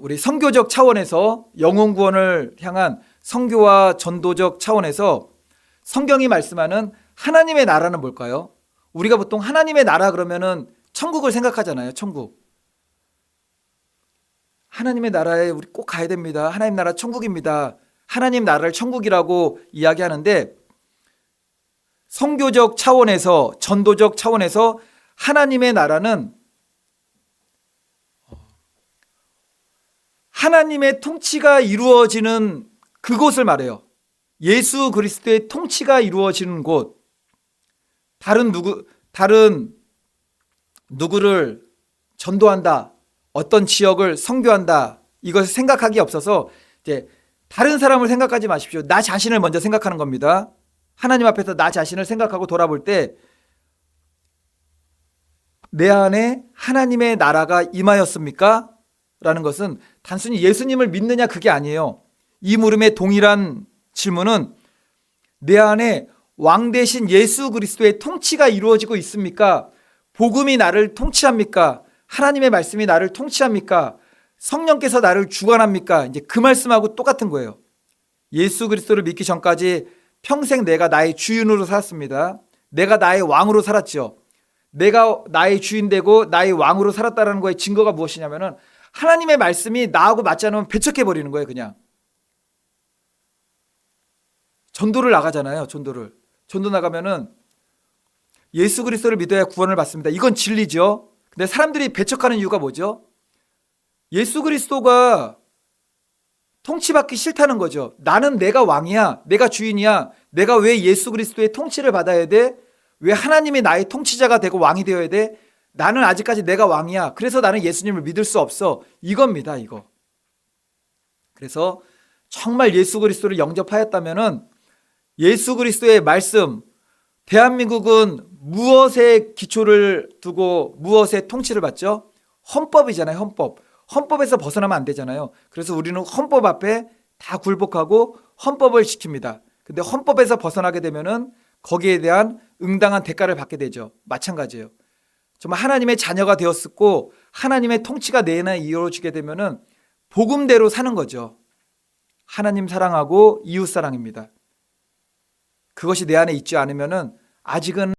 우리 선교적 차원에서 영혼 구원을 향한 선교와 전도적 차원에서 성경이 말씀하는 하나님의 나라는 뭘까요? 우리가 보통 하나님의 나라 그러면은 천국을 생각하잖아요. 천국. 하나님의 나라에 우리 꼭 가야 됩니다. 하나님 나라 천국입니다. 하나님 나라를 천국이라고 이야기하는데 성교적 차원에서 전도적 차원에서 하나님의 나라는 하나님의 통치가 이루어지는 그곳을 말해요. 예수 그리스도의 통치가 이루어지는 곳. 다른 누구 다른 누구를 전도한다. 어떤 지역을 선교한다. 이것을 생각하기 없어서 이제 다른 사람을 생각하지 마십시오. 나 자신을 먼저 생각하는 겁니다. 하나님 앞에서 나 자신을 생각하고 돌아볼 때 내 안에 하나님의 나라가 임하였습니까? 라는 것은 단순히 예수님을 믿느냐 그게 아니에요. 이 물음의 동일한 질문은 내 안에 왕 대신 예수 그리스도의 통치가 이루어지고 있습니까? 복음이 나를 통치합니까? 하나님의 말씀이 나를 통치합니까? 성령께서 나를 주관합니까? 이제 그 말씀하고 똑같은 거예요. 예수 그리스도를 믿기 전까지 평생 내가 나의 주인으로 살았습니다. 내가 나의 왕으로 살았죠. 내가 나의 주인 되고 나의 왕으로 살았다는 거의 증거가 무엇이냐면은 하나님의 말씀이 나하고 맞지 않으면 배척해 버리는 거예요, 그냥. 전도를 나가잖아요, 전도를. 전도 나가면은 예수 그리스도를 믿어야 구원을 받습니다. 이건 진리죠. 근데 사람들이 배척하는 이유가 뭐죠? 예수 그리스도가 통치받기 싫다는 거죠. 나는 내가 왕이야. 내가 주인이야. 내가 왜 예수 그리스도의 통치를 받아야 돼? 왜 하나님이 나의 통치자가 되고 왕이 되어야 돼? 나는 아직까지 내가 왕이야. 그래서 나는 예수님을 믿을 수 없어. 이겁니다, 이거. 그래서 정말 예수 그리스도를 영접하였다면은 예수 그리스도의 말씀, 대한민국은 무엇에 기초를 두고 무엇에 통치를 받죠? 헌법이잖아요, 헌법. 헌법에서 벗어나면 안 되잖아요. 그래서 우리는 헌법 앞에 다 굴복하고 헌법을 지킵니다. 근데 헌법에서 벗어나게 되면은 거기에 대한 응당한 대가를 받게 되죠. 마찬가지예요. 정말 하나님의 자녀가 되었고 하나님의 통치가 내 안에 이루어지게 되면은 복음대로 사는 거죠. 하나님 사랑하고 이웃 사랑입니다. 그것이 내 안에 있지 않으면은 아직은